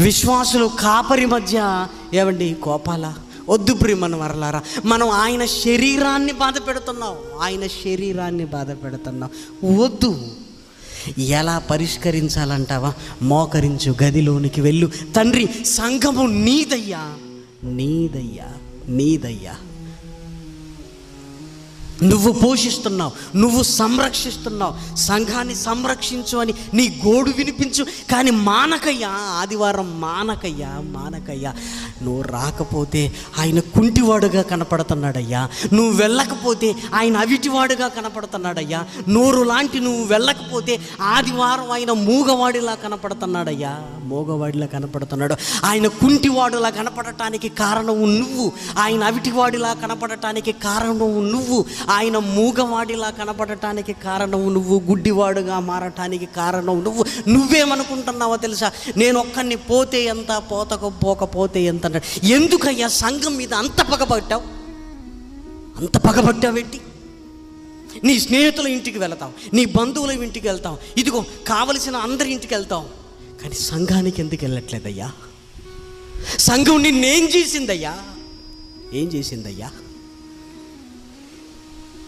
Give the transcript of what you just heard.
విశ్వాసులు కాపరి మధ్య ఏమండి కోపాల? వద్దు ప్రియమన వరలారా మనం ఆయన శరీరాన్ని బాధ పెడుతున్నాం. ఆయన శరీరాన్ని బాధ పెడుతున్నాం. వద్దు. ఎలా పరిష్కరించాలంటావా? మోకరించు గదిలోనికి వెళ్ళు. తండ్రి సంఘము నీదయ్యా. నీదయ్యా. నీదయ్యా. నువ్వు పోషిస్తున్నావు నువ్వు సంరక్షిస్తున్నావు సంఘాన్ని సంరక్షించు అని నీ గోడు వినిపించు. కానీ మానకయ్యా ఆదివారం మానకయ్యా మానకయ్యా నువ్వు రాకపోతే ఆయన కుంటివాడుగా కనపడుతున్నాడయ్యా. నువ్వు వెళ్ళకపోతే ఆయన అవిటివాడుగా కనపడుతున్నాడయ్యా. నోరు లాంటి నువ్వు వెళ్ళకపోతే ఆదివారం ఆయన మూగవాడిలా కనపడుతున్నాడయ్యా. మూగవాడిలా కనపడుతున్నాడు. ఆయన కుంటివాడులా కనపడటానికి కారణం నువ్వు. ఆయన అవిటివాడిలా కనపడటానికి కారణం నువ్వు. ఆయన మూగవాడిలా కనపడటానికి కారణం నువ్వు గుడ్డివాడుగా మారటానికి కారణం నువ్వు. నువ్వేమనుకుంటున్నావో తెలుసా? నేను ఒక్కడిని పోతే ఎంత పోతక పోకపోతే ఎంత అన్నాడు. ఎందుకయ్యా సంఘం మీద అంత పగబట్టావు అంత పగబట్టావేంటి నీ స్నేహితుల ఇంటికి వెళతావు నీ బంధువుల ఇంటికి వెళ్తావు ఇదిగో కావలసిన అందరి ఇంటికి వెళ్తావు. కానీ సంఘానికి ఎందుకు వెళ్ళట్లేదయ్యా? సంఘం నిన్నేం చేసిందయ్యా? ఏం చేసిందయ్యా?